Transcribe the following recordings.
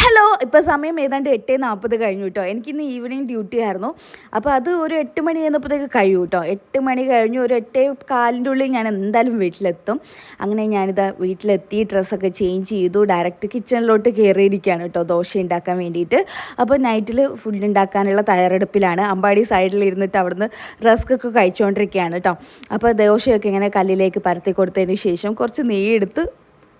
Hello ഇപ്പോൾ സമയം ഏതാണ്ട് എട്ട് നാൽപ്പത് കഴിഞ്ഞു കേട്ടോ എനിക്കിന്ന് ഈവനിങ് ഡ്യൂട്ടി ആയിരുന്നു. അപ്പോൾ അത് ഒരു എട്ട് മണി കഴിഞ്ഞപ്പോഴത്തേക്ക് കഴിയും കേട്ടോ എട്ട് മണി കഴിഞ്ഞു ഒരു എട്ടേ കാലിന്റെ ഉള്ളിൽ ഞാൻ എന്തായാലും വീട്ടിലെത്തും. അങ്ങനെ ഞാനിത് വീട്ടിലെത്തി ഡ്രസ്സൊക്കെ ചേഞ്ച് ചെയ്തു ഡയറക്റ്റ് കിച്ചണിലോട്ട് കയറിയിരിക്കുകയാണ് കേട്ടോ ദോശ ഉണ്ടാക്കാൻ വേണ്ടിയിട്ട്. അപ്പോൾ നൈറ്റിൽ ഫുഡ് ഉണ്ടാക്കാനുള്ള തയ്യാറെടുപ്പിലാണ്. അമ്പാടി സൈഡിൽ ഇരുന്നിട്ട് അവിടുന്ന് റസ്ക് ഒക്കെ കഴിച്ചുകൊണ്ടിരിക്കുകയാണ് കേട്ടോ അപ്പോൾ ദോശയൊക്കെ ഇങ്ങനെ കല്ലിലേക്ക് പരത്തി കൊടുത്തതിന് ശേഷം കുറച്ച് നെയ്യെടുത്ത്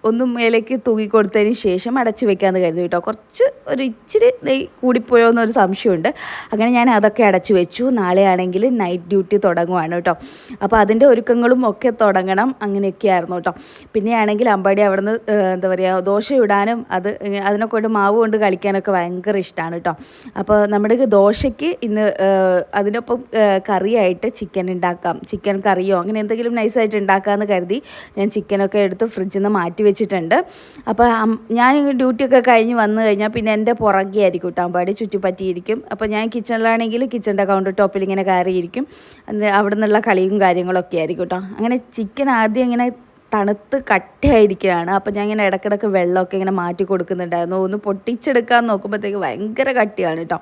ഒന്ന് മേലേക്ക് തൂക്കി കൊടുത്തതിന് ശേഷം അടച്ചു വെക്കാമെന്ന് കരുതി കേട്ടോ. കുറച്ച് ഒരു ഇച്ചിരി നെയ് കൂടിപ്പോയോ എന്നൊരു സംശയമുണ്ട്. അങ്ങനെ ഞാൻ അതൊക്കെ അടച്ചു വെച്ചു. നാളെ ആണെങ്കിൽ നൈറ്റ് ഡ്യൂട്ടി തുടങ്ങുവാണ് കേട്ടോ. അപ്പോൾ അതിന്റെ ഒരുക്കങ്ങളും ഒക്കെ തുടങ്ങണം. അങ്ങനെയൊക്കെ ആയിരുന്നു കേട്ടോ. പിന്നെ ആണെങ്കിൽ അമ്പാടി അവിടുന്ന് എന്താ പറയുക ദോശ ഇടാനും അത് അതിനൊക്കെ കൊണ്ട് മാവ് കൊണ്ട് കളിക്കാനൊക്കെ ഭയങ്കര ഇഷ്ടമാണ് കേട്ടോ. അപ്പോൾ നമ്മുടെ ദോശയ്ക്ക് ഇന്ന് അതിനൊപ്പം കറിയായിട്ട് ചിക്കൻ ഉണ്ടാക്കാം ചിക്കൻ കറിയോ അങ്ങനെ എന്തെങ്കിലും നൈസായിട്ട് ഉണ്ടാക്കാമെന്ന് കരുതി ഞാൻ ചിക്കനൊക്കെ എടുത്ത് ഫ്രിഡ്ജിൽ നിന്ന് മാറ്റി വെച്ചിട്ടുണ്ട് അപ്പോൾ ഞാൻ ഡ്യൂട്ടിയൊക്കെ കഴിഞ്ഞ് വന്നു കഴിഞ്ഞാൽ പിന്നെ എന്റെ പുറകെ ആയിരിക്കും പാടി ചുറ്റിപ്പറ്റിയിരിക്കും അപ്പോൾ ഞാൻ കിച്ചണിലാണെങ്കിൽ കിച്ചണിന്റെ കൗണ്ടർ ടോപ്പിൽ ഇങ്ങനെ കയറിയിരിക്കും. അവിടെ നിന്നുള്ള കളിയും കാര്യങ്ങളൊക്കെ ആയിരിക്കും കേട്ടോ. അങ്ങനെ ചിക്കൻ ആദ്യം ഇങ്ങനെ തണുത്ത് കട്ടയായിരിക്കുകയാണ്. അപ്പോൾ ഞാൻ ഇങ്ങനെ ഇടക്കിടക്ക് വെള്ളമൊക്കെ ഇങ്ങനെ മാറ്റി കൊടുക്കുന്നുണ്ടായിരുന്നു. ഒന്ന് പൊട്ടിച്ചെടുക്കാൻ നോക്കുമ്പോഴത്തേക്ക് ഭയങ്കര കട്ടിയാണ് കേട്ടോ.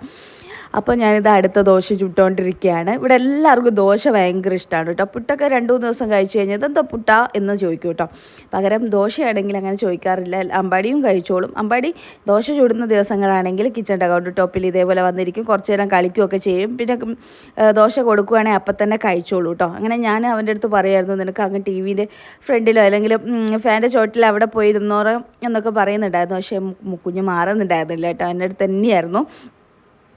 അപ്പോൾ ഞാനിത് അടുത്ത ദോശ ചുട്ടുകൊണ്ടിരിക്കുകയാണ് ഇവിടെ എല്ലാവർക്കും ദോശ ഭയങ്കര ഇഷ്ടമാണ് കേട്ടോ. പുട്ടൊക്കെ രണ്ട് മൂന്ന് ദിവസം കഴിച്ചു കഴിഞ്ഞാൽ ഇതെന്താ പുട്ട എന്ന് ചോദിക്കും കേട്ടോ. പകരം ദോശയാണെങ്കിൽ അങ്ങനെ ചോദിക്കാറില്ല. അമ്പാടിയും കഴിച്ചോളും. അമ്പാടി ദോശ ചൂടുന്ന ദിവസങ്ങളാണെങ്കിൽ കിച്ചന്റെ കൗണ്ടർ ടോപ്പിൽ ഇതേപോലെ വന്നിരിക്കും. കുറച്ച് നേരം കളിക്കുകയൊക്കെ ചെയ്യും. പിന്നെ ദോശ കൊടുക്കുകയാണെങ്കിൽ അപ്പം തന്നെ കഴിച്ചോളൂ കേട്ടോ. അങ്ങനെ ഞാൻ അവന്റെ അടുത്ത് പറയായിരുന്നു നിനക്ക് അങ്ങ് ടി വിന്റെ ഫ്രണ്ടിലോ അല്ലെങ്കിൽ ഫാന്റെ ചോട്ടിൽ അവിടെ പോയിരുന്നോറോ എന്നൊക്കെ പറയുന്നുണ്ടായിരുന്നു. പക്ഷേ കുഞ്ഞ് മാറുന്നുണ്ടായിരുന്നില്ല കേട്ടോ. എന്റെ അടുത്ത് തന്നെയായിരുന്നു.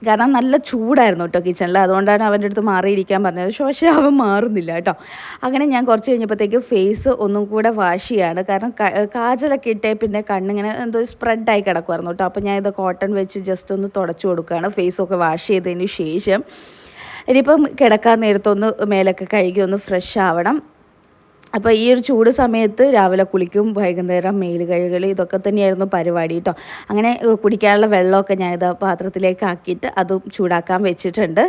കാരണം നല്ല ചൂടായിരുന്നു കേട്ടോ കിച്ചണിൽ. അതുകൊണ്ടാണ് അവന്റെ അടുത്ത് മാറിയിരിക്കാൻ പറഞ്ഞത്. പക്ഷേ അവൻ മാറുന്നില്ല കേട്ടോ. അങ്ങനെ ഞാൻ കുറച്ച് കഴിഞ്ഞപ്പോഴത്തേക്ക് ഫേസ് ഒന്നും കൂടെ വാഷ് ചെയ്യാണ്. കാരണം കാജലൊക്കെ ഇട്ടേ പിന്നെ കണ്ണിങ്ങനെ എന്തോ സ്പ്രെഡായി കിടക്കുമായിരുന്നു കേട്ടോ. അപ്പോൾ ഞാൻ ഇത് കോട്ടൺ വെച്ച് ജസ്റ്റ് ഒന്ന് തുടച്ചു കൊടുക്കുകയാണ്. ഫേസൊക്കെ വാഷ് ചെയ്തതിന് ശേഷം. ഇനിയിപ്പം കിടക്കാൻ നേരത്തൊന്ന് മേലൊക്കെ കഴുകി ഒന്ന് ഫ്രഷ് ആവണം. അപ്പോൾ ഈ ഒരു ചൂട് സമയത്ത് രാവിലെ കുളിക്കും വൈകുന്നേരം മേൽ കഴുകൽ ഇതൊക്കെ തന്നെയായിരുന്നു പരിപാടി കേട്ടോ അങ്ങനെ കുടിക്കാനുള്ള വെള്ളമൊക്കെ ഞാനിത് പാത്രത്തിലേക്ക് ആക്കിയിട്ട് അതും ചൂടാക്കാൻ വെച്ചിട്ടുണ്ട്.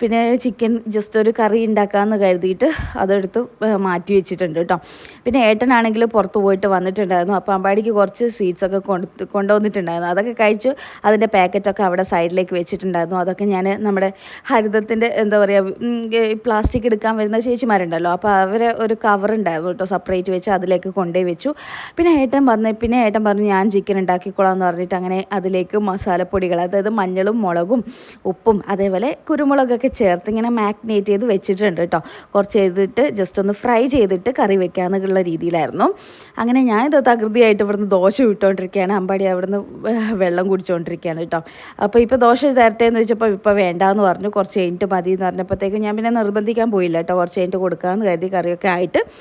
പിന്നെ ചിക്കൻ ജസ്റ്റ് ഒരു കറി ഉണ്ടാക്കാമെന്ന് കരുതിയിട്ട് അതെടുത്ത് മാറ്റി വെച്ചിട്ടുണ്ട് കേട്ടോ പിന്നെ ഏട്ടനാണെങ്കിൽ പുറത്ത് പോയിട്ട് വന്നിട്ടുണ്ടായിരുന്നു. അപ്പോൾ അമ്പാടിക്ക് കുറച്ച് സ്വീറ്റ്സ് ഒക്കെ കൊണ്ട് കൊണ്ടുവന്നിട്ടുണ്ടായിരുന്നു. അതൊക്കെ കഴിച്ചു അതിന്റെ പാക്കറ്റൊക്കെ അവിടെ സൈഡിലേക്ക് വെച്ചിട്ടുണ്ടായിരുന്നു. അതൊക്കെ ഞാൻ നമ്മുടെ ഹരിതത്തിന്റെ എന്താ പറയുക പ്ലാസ്റ്റിക് എടുക്കാൻ വരുന്ന ചേച്ചിമാരുണ്ടല്ലോ. അപ്പോൾ അവരെ ഒരു കവർ ഉണ്ടായിരുന്നു കേട്ടോ. സെപ്പറേറ്റ് വെച്ച് അതിലേക്ക് കൊണ്ടുപോയി വെച്ചു. പിന്നെ ഏട്ടൻ വന്ന് പിന്നെ ഏട്ടൻ പറഞ്ഞു ഞാൻ ചിക്കൻ ഉണ്ടാക്കിക്കോളാം എന്ന് പറഞ്ഞിട്ട് അങ്ങനെ അതിലേക്ക് മസാലപ്പൊടികൾ അതായത് മഞ്ഞളും മുളകും ഉപ്പും അതേപോലെ കുരുമുളകൊക്കെ ചേർത്ത് ഇങ്ങനെ മാഗ്നേറ്റ് ചെയ്ത് വെച്ചിട്ടുണ്ട് കേട്ടോ. കുറച്ച് ചെയ്തിട്ട് ജസ്റ്റ് ഒന്ന് ഫ്രൈ ചെയ്തിട്ട് കറി വെക്കാമെന്നുള്ള രീതിയിലായിരുന്നു. അങ്ങനെ ഞാൻ ഇത് തകൃതിയായിട്ട് ഇവിടുന്ന് ദോശ വിട്ടുകൊണ്ടിരിക്കുകയാണ് അമ്പാടി അവിടുന്ന് വെള്ളം കുടിച്ചുകൊണ്ടിരിക്കുകയാണ് കേട്ടോ. അപ്പോൾ ഇപ്പോൾ ദോശ തരട്ടെ എന്ന് വെച്ചപ്പോൾ ഇപ്പോൾ വേണ്ടാന്ന് പറഞ്ഞു. കുറച്ച് കഴിഞ്ഞിട്ട് മതി എന്ന് പറഞ്ഞപ്പോഴത്തേക്കും ഞാൻ പിന്നെ നിർബന്ധിക്കാൻ പോയില്ല കേട്ടോ. കുറച്ച് കഴിഞ്ഞിട്ട് കൊടുക്കാമെന്ന് കരുതി കറിയൊക്കെ ആയിട്ട്.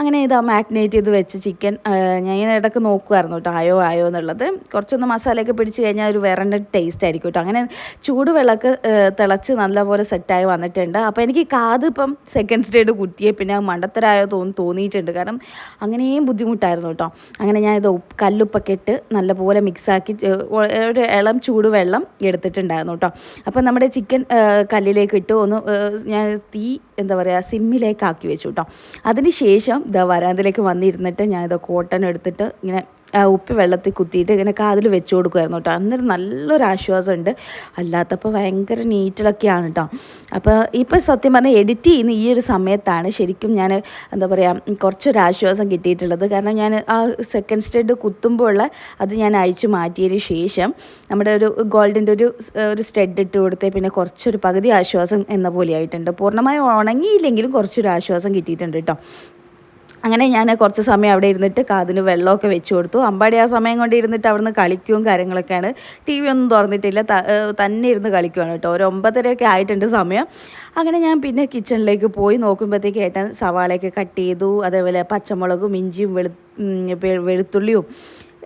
അങ്ങനെ ഇതാ മാഗ്നേറ്റ് ചെയ്ത് വെച്ച് ചിക്കൻ ഞാൻ ഇടയ്ക്ക് നോക്കുമായിരുന്നു കേട്ടോ ആയോ ആയോ എന്നുള്ളത്. കുറച്ചൊന്ന് മസാലയൊക്കെ പിടിച്ച് കഴിഞ്ഞാൽ ഒരു വേറെ ടേസ്റ്റ് ആയിരിക്കും കേട്ടോ അങ്ങനെ ചൂടുവെള്ളമൊക്കെ തിളച്ച് നല്ലപോലെ സെറ്റായി വന്നിട്ടുണ്ട്. അപ്പോൾ എനിക്ക് കാത് ഇപ്പം സെക്കൻഡ് സ്റ്റേഡ് കുത്തിയേ പിന്നെ മണ്ടത്തരായോ തോന്നി തോന്നിയിട്ടുണ്ട്. കാരണം അങ്ങനെയും ബുദ്ധിമുട്ടായിരുന്നു കേട്ടോ അങ്ങനെ ഞാൻ ഇത് കല്ലുപ്പൊക്കെ ഇട്ട് നല്ലപോലെ മിക്സാക്കി ഒരു ഇളം ചൂടുവെള്ളം എടുത്തിട്ടുണ്ടായിരുന്നു കേട്ടോ അപ്പം നമ്മുടെ ചിക്കൻ കല്ലിലേക്ക് ഇട്ട് ഒന്ന് ഞാൻ തീ എന്താ പറയുക സിമ്മിലേക്ക് ആക്കി വെച്ചു കേട്ടോ അതിന് ശേഷം ഇതാ വരാന്തയിലേക്ക് വന്നിരുന്നിട്ട് ഞാൻ ഇതാ കോട്ടൺ എടുത്തിട്ട് ഇങ്ങനെ ഉപ്പി വെള്ളത്തിൽ കുത്തിയിട്ട് ഇങ്ങനെ കാതിൽ വെച്ച് കൊടുക്കുമായിരുന്നു കേട്ടോ. അന്നേരം നല്ലൊരു ആശ്വാസമുണ്ട്. അല്ലാത്തപ്പോൾ ഭയങ്കര നീറ്റിലൊക്കെയാണ് കേട്ടോ. അപ്പോൾ ഇപ്പോൾ സത്യം പറഞ്ഞാൽ എഡിറ്റ് ചെയ്യുന്ന ഈ ഒരു സമയത്താണ് ശരിക്കും ഞാൻ എന്താ പറയുക കുറച്ചൊരു ആശ്വാസം കിട്ടിയിട്ടുള്ളത്. കാരണം ഞാൻ ആ സെക്കൻഡ് സ്റ്റെഡ് കുത്തുമ്പോൾ ഉള്ള അത് ഞാൻ അയച്ചു മാറ്റിയതിന് ശേഷം നമ്മുടെ ഒരു ഗോൾഡിന്റെ ഒരു ഒരു സ്റ്റെഡ് ഇട്ട് കൊടുത്തേ പിന്നെ കുറച്ചൊരു പകുതി ആശ്വാസം എന്ന പോലെ ആയിട്ടുണ്ട്. പൂർണമായും ഉണങ്ങിയില്ലെങ്കിലും കുറച്ചൊരു ആശ്വാസം കിട്ടിയിട്ടുണ്ട് കേട്ടോ. അങ്ങനെ ഞാൻ കുറച്ച് സമയം അവിടെ ഇരുന്നിട്ട് കാതിന് വെള്ളമൊക്കെ വെച്ച് കൊടുത്തു. അമ്പാടി ആ സമയം കൊണ്ട് ഇരുന്നിട്ട് അവിടുന്ന് കളിക്കുകയും കാര്യങ്ങളൊക്കെയാണ്. ടി വി ഒന്നും തുറന്നിട്ടില്ല. തന്നെ ഇരുന്ന് കളിക്കുവാണ് കേട്ടോ. ഒരു ഒമ്പതരയൊക്കെ ആയിട്ടുണ്ട് സമയം. അങ്ങനെ ഞാൻ പിന്നെ കിച്ചണിലേക്ക് പോയി നോക്കുമ്പോഴത്തേക്ക് ഏട്ടൻ സവാളയൊക്കെ കട്ട് ചെയ്തു. അതേപോലെ പച്ചമുളകും ഇഞ്ചിയും വെളു വെളുത്തുള്ളിയും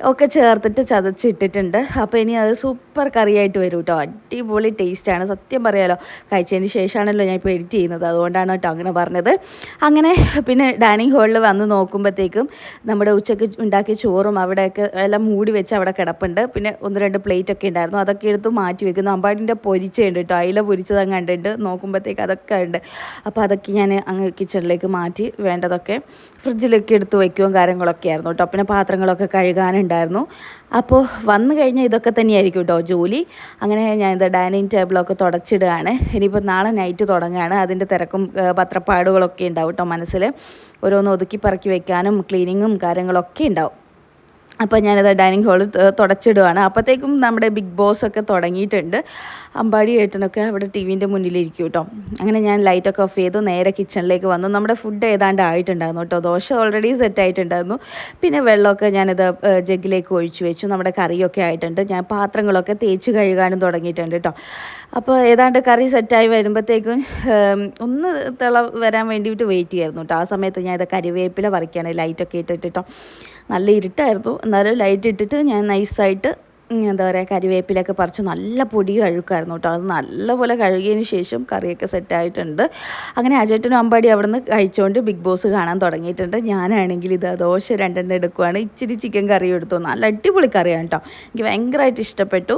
ഒക്കെ ചേർത്തിട്ട് ചതച്ചിട്ടിട്ടുണ്ട്. അപ്പോൾ ഇനി അത് സൂപ്പർ കറിയായിട്ട് വരും കേട്ടോ അടിപൊളി ടേസ്റ്റാണ് സത്യം പറയാലോ. കഴിച്ചതിന് ശേഷമാണല്ലോ ഞാൻ ഇപ്പോൾ എഡിറ്റ് ചെയ്യുന്നത്. അതുകൊണ്ടാണ് കേട്ടോ അങ്ങനെ പറഞ്ഞത്. അങ്ങനെ പിന്നെ ഡൈനിങ് ഹാളിൽ വന്ന് നോക്കുമ്പോഴത്തേക്കും നമ്മുടെ ഉച്ചയ്ക്ക് ഉണ്ടാക്കിയ ചോറും അവിടെയൊക്കെ എല്ലാം മൂടി വെച്ച് അവിടെ കിടപ്പുണ്ട്. പിന്നെ ഒന്ന് രണ്ട് പ്ലേറ്റ് ഒക്കെ ഉണ്ടായിരുന്നു. അതൊക്കെ എടുത്ത് മാറ്റി വെക്കുന്നു. അമ്പാടിന്റെ പൊരിച്ചുണ്ട് കേട്ടോ അയില പൊരിച്ചത് അങ്ങ് കണ്ടിട്ട് നോക്കുമ്പോഴത്തേക്ക് അതൊക്കെ ഉണ്ട്. അപ്പോൾ അതൊക്കെ ഞാൻ അങ്ങ് കിച്ചണിലേക്ക് മാറ്റി വേണ്ടതൊക്കെ ഫ്രിഡ്ജിലൊക്കെ എടുത്ത് വയ്ക്കുകയും കാര്യങ്ങളൊക്കെ ആയിരുന്നു കേട്ടോ പിന്നെ പാത്രങ്ങളൊക്കെ കഴുകാനുണ്ട് ഉണ്ടായിരുന്നു. അപ്പോൾ വന്നു കഴിഞ്ഞാൽ ഇതൊക്കെ തന്നെയായിരിക്കും കേട്ടോ ജോലി. അങ്ങനെ ഞാൻ ഇത് ഡൈനിങ് ടേബിളൊക്കെ തുടച്ചിടുകയാണ്. ഇനിയിപ്പോൾ നാളെ നൈറ്റ് തുടങ്ങുകയാണ് അതിന്റെ തിരക്കും പത്രപ്പാടുകളൊക്കെ ഉണ്ടാവും കേട്ടോ മനസ്സിൽ ഓരോന്ന് ഒതുക്കി പറക്കി വെക്കാനും ക്ലീനിങ്ങും കാര്യങ്ങളൊക്കെ ഉണ്ടാവും. അപ്പോൾ ഞാനത് ഡൈനിങ് ഹാളിൽ തുടച്ചിടുവാണ്. അപ്പോഴത്തേക്കും നമ്മുടെ ബിഗ് ബോസ് ഒക്കെ തുടങ്ങിയിട്ടുണ്ട്. അമ്പാടി ഏട്ടനൊക്കെ അവിടെ ടി വിന്റെ മുന്നിലിരിക്കും കേട്ടോ. അങ്ങനെ ഞാൻ ലൈറ്റൊക്കെ ഓഫ് ചെയ്തു. നേരെ കിച്ചണിലേക്ക് വന്നു. നമ്മുടെ ഫുഡ് ഏതാണ്ട് ആയിട്ടുണ്ടായിരുന്നു കേട്ടോ. ദോശ ഓൾറെഡി സെറ്റ് ആയിട്ടുണ്ടായിരുന്നു. പിന്നെ വെള്ളമൊക്കെ ഞാനിത് ജഗ്ഗിലേക്ക് ഒഴിച്ചു വെച്ചു. നമ്മുടെ കറിയൊക്കെ ആയിട്ടുണ്ട്. ഞാൻ പാത്രങ്ങളൊക്കെ തേച്ച് കഴുകാനും തുടങ്ങിയിട്ടുണ്ട് കേട്ടോ. അപ്പോൾ ഏതാണ്ട് കറി സെറ്റായി വരുമ്പോഴത്തേക്കും ഒന്ന് തിള വരാൻ വേണ്ടിയിട്ട് വെയിറ്റ് ചെയ്യായിരുന്നു കേട്ടോ. ആ സമയത്ത് ഞാൻ ഇത് കരിവേപ്പില വറയ്ക്കുകയാണ് ലൈറ്റൊക്കെ ഇട്ടിട്ട് കേട്ടോ. നല്ല ഇരുട്ടായിരുന്നു. എന്നാലും ലൈറ്റ് ഇട്ടിട്ട് ഞാൻ നൈസായിട്ട് എന്താ പറയുക കരിവേപ്പിലൊക്കെ പറിച്ച് നല്ല പൊടിയും അഴുക്കായിരുന്നു കേട്ടോ അത് നല്ലപോലെ കഴുകിയതിന് ശേഷം കറിയൊക്കെ സെറ്റായിട്ടുണ്ട് അങ്ങനെ അജേട്ടനും അമ്പാടി അവിടുന്ന് കഴിച്ചുകൊണ്ട് ബിഗ് ബോസ് കാണാൻ തുടങ്ങിയിട്ടുണ്ട്. ഞാനാണെങ്കിൽ ഇത് ദോശ രണ്ടെണ്ണം എടുക്കുവാണ്. ഇച്ചിരി ചിക്കൻ കറി എടുത്തു. നല്ല അടിപൊളി കറിയാണ് കേട്ടോ എനിക്ക് ഭയങ്കരമായിട്ട് ഇഷ്ടപ്പെട്ടു.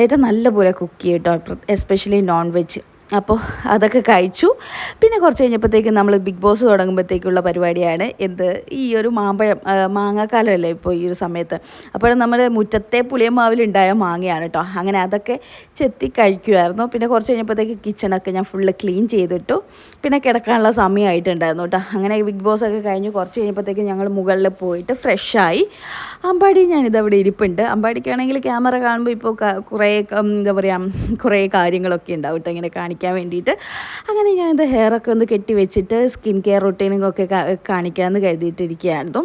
ഏറ്റവും നല്ലപോലെ കുക്ക് ചെയ്യും കേട്ടോ എസ്പെഷ്യലി നോൺ വെജ് അപ്പോൾ അതൊക്കെ കഴിച്ചു. പിന്നെ കുറച്ച് കഴിഞ്ഞപ്പോഴത്തേക്കും നമ്മൾ ബിഗ് ബോസ് തുടങ്ങുമ്പോഴത്തേക്കുള്ള പരിപാടിയാണ്. എന്ത്? ഈ ഒരു മാമ്പഴം മാങ്ങാക്കാലമല്ലേ ഇപ്പോൾ ഈ ഒരു സമയത്ത്. അപ്പോൾ നമ്മൾ മുറ്റത്തെ പുളിയമാവിലുണ്ടായ മാങ്ങയാണ് കേട്ടോ അങ്ങനെ അതൊക്കെ ചെത്തി കഴിക്കുമായിരുന്നു പിന്നെ കുറച്ച് കഴിഞ്ഞപ്പോഴത്തേക്ക് കിച്ചണൊക്കെ ഞാൻ ഫുള്ള് ക്ലീൻ ചെയ്തിട്ടു. പിന്നെ കിടക്കാനുള്ള സമയമായിട്ടുണ്ടായിരുന്നു കേട്ടോ അങ്ങനെ ബിഗ് ബോസ് ഒക്കെ കഴിഞ്ഞ് കുറച്ച് കഴിഞ്ഞപ്പോഴത്തേക്കും ഞങ്ങൾ മുകളിൽ പോയിട്ട് ഫ്രഷായി അമ്പാടി ഞാനിതവിടെ ഇരിപ്പുണ്ട്. അമ്പാടിക്കാണെങ്കിൽ ക്യാമറ കാണുമ്പോൾ ഇപ്പോൾ കുറേ എന്താ പറയുക കുറേ കാര്യങ്ങളൊക്കെ ഉണ്ടാവും കേട്ടോ ഇങ്ങനെ കാണിക്കാൻ വേണ്ടിയിട്ട്. അങ്ങനെ ഞാൻ ഞാനിത് ഹെയറൊക്കെ ഒന്ന് കെട്ടി വെച്ചിട്ട് സ്കിൻ കെയർ റൊട്ടീനിങ് ഒക്കെ കാണിക്കാമെന്ന് കരുതിയിട്ടിരിക്കുകയായിരുന്നു.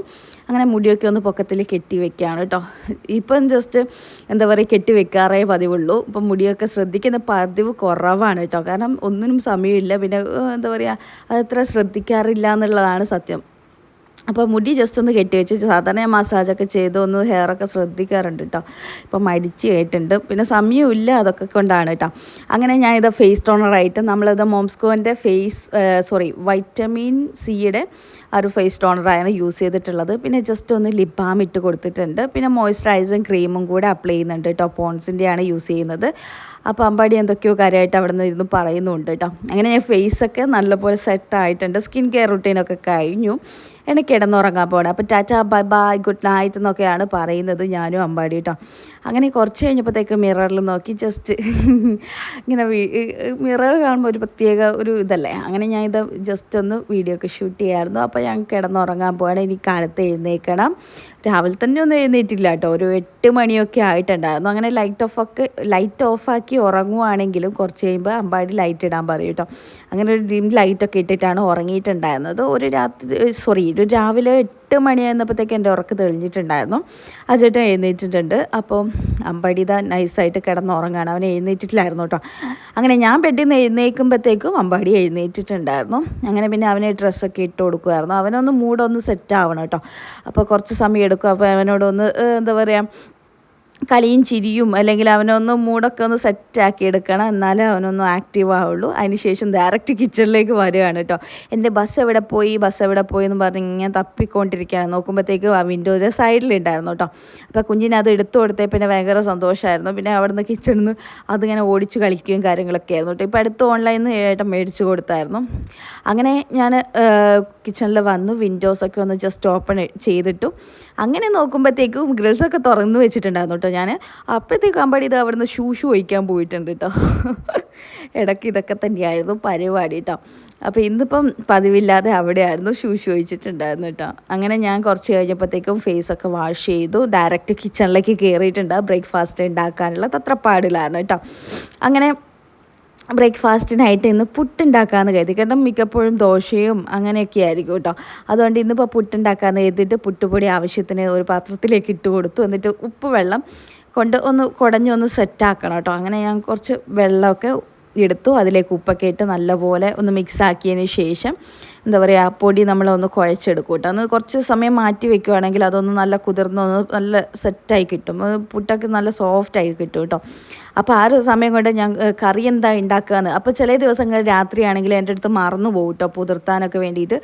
അങ്ങനെ മുടിയൊക്കെ ഒന്ന് പൊക്കത്തിൽ കെട്ടി വെക്കുകയാണ് കേട്ടോ. ഇപ്പം ജസ്റ്റ് എന്താ പറയുക കെട്ടി വെക്കാറേ പതിവുള്ളൂ. ഇപ്പം മുടിയൊക്കെ ശ്രദ്ധിക്കുന്ന പതിവ് കുറവാണ് കേട്ടോ. കാരണം ഒന്നിനും സമയമില്ല. പിന്നെ എന്താ പറയുക അതത്ര ശ്രദ്ധിക്കാറില്ല എന്നുള്ളതാണ് സത്യം. അപ്പോൾ മുടി ജസ്റ്റ് ഒന്ന് കെട്ടി വെച്ച് സാധാരണ ഞാൻ മസാജൊക്കെ ചെയ്ത് ഒന്ന് ഹെയറൊക്കെ ശ്രദ്ധിക്കാറുണ്ട് കേട്ടോ ഇപ്പം മടിച്ച് കേട്ടിട്ടുണ്ട്. പിന്നെ സമയമില്ല അതൊക്കെ കൊണ്ടാണ് കേട്ടോ അങ്ങനെ ഞാൻ ഇത് ഫേസ് ടോണറായിട്ട് നമ്മളിത് മോംസ്കോന്റെ ഫേസ് സോറി വൈറ്റമിൻ സിയുടെ ആ ഒരു ഫേസ് ടോണറാണ് യൂസ് ചെയ്തിട്ടുള്ളത്. പിന്നെ ജസ്റ്റ് ഒന്ന് ലിപ് ബാം ഇട്ട് കൊടുത്തിട്ടുണ്ട്. പിന്നെ മോയ്സ്ചറൈസും ക്രീമും കൂടെ അപ്ലൈ ചെയ്യുന്നുണ്ട് കേട്ടോ പോൺസിന്റെയാണ് യൂസ് ചെയ്യുന്നത്. അപ്പോൾ അമ്പാടി എന്തൊക്കെയോ കാര്യമായിട്ട് അവിടെ നിന്ന് ഇരുന്ന് പറയുന്നുണ്ട് കേട്ടോ അങ്ങനെ ഞാൻ ഫേസൊക്കെ നല്ലപോലെ സെറ്റ് ആയിട്ടുണ്ട്. സ്കിൻ കെയർ റുട്ടീനൊക്കെ കഴിഞ്ഞു. എനിക്ക് കിടന്നുറങ്ങാൻ പോകണം. അപ്പോൾ tata bye bye good night എന്നൊക്കെയാണ് പറയുന്നത് ഞാനും അമ്പാടി കേട്ടോ അങ്ങനെ കുറച്ച് കഴിഞ്ഞപ്പോഴത്തേക്ക് മിററിൽ നോക്കി ജസ്റ്റ് ഇങ്ങനെ മിറർ കാണുമ്പോൾ ഒരു പ്രത്യേക ഒരു ഇതല്ലേ? അങ്ങനെ ഞാൻ ഇത് ജസ്റ്റ് ഒന്ന് വീഡിയോ ഒക്കെ ഷൂട്ട് ചെയ്യായിരുന്നു. അപ്പോൾ ഞാൻ കിടന്നുറങ്ങാൻ പോകണം ഇനി കാലത്ത് എഴുന്നേക്കണം. രാവിലെ തന്നെ ഒന്നും എഴുന്നേറ്റില്ല കേട്ടോ ഒരു എട്ട് മണിയൊക്കെ ആയിട്ടുണ്ടായിരുന്നു. അങ്ങനെ ലൈറ്റ് ഓഫ് ഒക്കെ ലൈറ്റ് ഓഫാക്കി ഉറങ്ങുവാണെങ്കിലും കുറച്ച് കഴിയുമ്പോൾ അമ്പാടി ലൈറ്റ് ഇടാൻ പറയും കേട്ടോ അങ്ങനെ ഒരു ഡിം ലൈറ്റൊക്കെ ഇട്ടിട്ടാണ് ഉറങ്ങിയിട്ടുണ്ടായിരുന്നത്. ഒരു രാത്രി സോറി ഒരു രാവിലെ എട്ട് മണിയായിരുന്നപ്പോഴത്തേക്ക് എന്റെ ഉറക്ക് തെളിഞ്ഞിട്ടുണ്ടായിരുന്നു. ആ ചേട്ടൻ എഴുന്നേറ്റിട്ടുണ്ട്. അപ്പോൾ അമ്പടി ഇതാ നൈസായിട്ട് കിടന്നുറങ്ങാണ് അവൻ എഴുന്നേറ്റിട്ടില്ലായിരുന്നു കേട്ടോ. അങ്ങനെ ഞാൻ ബെഡിൽ നിന്ന് എഴുന്നേൽക്കുമ്പോഴത്തേക്കും അമ്പാടി എഴുന്നേറ്റിട്ടുണ്ടായിരുന്നു. അങ്ങനെ പിന്നെ അവനെ ഡ്രസ്സൊക്കെ ഇട്ട് കൊടുക്കുമായിരുന്നു. അവനൊന്ന് മൂടൊന്ന് സെറ്റ് ആവണം കേട്ടോ. അപ്പോൾ കുറച്ച് സമയം എടുക്കും. അപ്പോൾ അവനോടൊന്ന് എന്താ പറയുക കളിയും ചിരിയും അല്ലെങ്കിൽ അവനൊന്ന് മൂടൊക്കെ ഒന്ന് സെറ്റാക്കി എടുക്കണം. എന്നാലേ അവനൊന്ന് ആക്റ്റീവ് ആവുള്ളൂ. അതിനുശേഷം ഡയറക്റ്റ് കിച്ചണിലേക്ക് വരികയാണ് കേട്ടോ. എന്റെ ബസ് എവിടെ പോയി? ബസ് എവിടെ പോയി എന്ന് പറഞ്ഞ് ഇങ്ങനെ തപ്പിക്കൊണ്ടിരിക്കുകയാണ്. നോക്കുമ്പോഴത്തേക്ക് ആ വിൻഡോയുടെ സൈഡിലുണ്ടായിരുന്നു കേട്ടോ. അപ്പോൾ കുഞ്ഞിനെ അത് എടുത്തു കൊടുത്തേ പിന്നെ ഭയങ്കര സന്തോഷമായിരുന്നു പിന്നെ അവിടെ നിന്ന് കിച്ചണിൽ നിന്ന് അതിങ്ങനെ ഓടിച്ച് കളിക്കുകയും കാര്യങ്ങളൊക്കെ ആയിരുന്നു കേട്ടോ. ഇപ്പോൾ അടുത്ത് ഓൺലൈനിൽ നിന്ന് ഏട്ടൻ മേടിച്ചു കൊടുത്തായിരുന്നു. അങ്ങനെ ഞാൻ കിച്ചണിൽ വന്നു. വിൻഡോസൊക്കെ ഒന്ന് ജസ്റ്റ് ഓപ്പൺ ചെയ്തിട്ടു. അങ്ങനെ നോക്കുമ്പോഴത്തേക്കും ഗ്രിൽസൊക്കെ തുറന്ന് വെച്ചിട്ടുണ്ടായിരുന്നു കേട്ടോ ഞാൻ അപ്പോഴത്തേക്കും അമ്പാടി ഇത് അവിടുന്ന് ഷൂഷു ഒഴിക്കാൻ പോയിട്ടുണ്ട് കേട്ടോ ഇടയ്ക്ക് ഇതൊക്കെ തന്നെയായിരുന്നു പരിപാടി കേട്ടോ അപ്പോൾ ഇന്നിപ്പം പതിവില്ലാതെ അവിടെയായിരുന്നു ഷൂ ഷൂ ഒഴിച്ചിട്ടുണ്ടായിരുന്നു കേട്ടോ അങ്ങനെ ഞാൻ കുറച്ച് കഴിഞ്ഞപ്പോഴത്തേക്കും ഫേസൊക്കെ വാഷ് ചെയ്തു. ഡയറക്റ്റ് കിച്ചണിലേക്ക് കയറിയിട്ടുണ്ട് ബ്രേക്ക്ഫാസ്റ്റ് ഉണ്ടാക്കാനുള്ള തത്രപ്പാടിലായിരുന്നു കേട്ടോ അങ്ങനെ ബ്രേക്ക്ഫാസ്റ്റിനായിട്ട് ഇന്ന് പുട്ടുണ്ടാക്കാമെന്ന് കരുതി. കാരണം മിക്കപ്പോഴും ദോശയും അങ്ങനെയൊക്കെ ആയിരിക്കും കേട്ടോ. അതുകൊണ്ട് ഇന്നിപ്പോൾ പുട്ടുണ്ടാക്കാമെന്ന് കരുതിയിട്ട് പുട്ടുപൊടി ആവശ്യത്തിന് ഒരു പാത്രത്തിലേക്ക് ഇട്ട് കൊടുത്തു. എന്നിട്ട് ഉപ്പ് വെള്ളം കൊണ്ട് ഒന്ന് കുടഞ്ഞൊന്ന് സെറ്റാക്കണം കേട്ടോ. അങ്ങനെ ഞാൻ കുറച്ച് വെള്ളമൊക്കെ എടുത്തു. അതിലേക്ക് ഉപ്പൊക്കെ ഇട്ട് നല്ലപോലെ ഒന്ന് മിക്സ് ആക്കിയതിന് ശേഷം എന്താ പറയുക പൊടി നമ്മളൊന്ന് കുഴച്ചെടുക്കും കേട്ടോ. ഒന്ന് കുറച്ച് സമയം മാറ്റി വെക്കുവാണെങ്കിൽ അതൊന്ന് നല്ല കുതിർന്നൊന്ന് നല്ല സെറ്റായി കിട്ടും. പുട്ടൊക്കെ നല്ല സോഫ്റ്റായി കിട്ടും കേട്ടോ. അപ്പോൾ ആ ഒരു സമയം കൊണ്ട് ഞാൻ കറി എന്താ ഉണ്ടാക്കുകയെന്ന് അപ്പോൾ ചില ദിവസങ്ങൾ രാത്രിയാണെങ്കിൽ എന്റെ അടുത്ത് മറന്നു പോകും കേട്ടോ പുതിർത്താനൊക്കെ വേണ്ടിയിട്ട്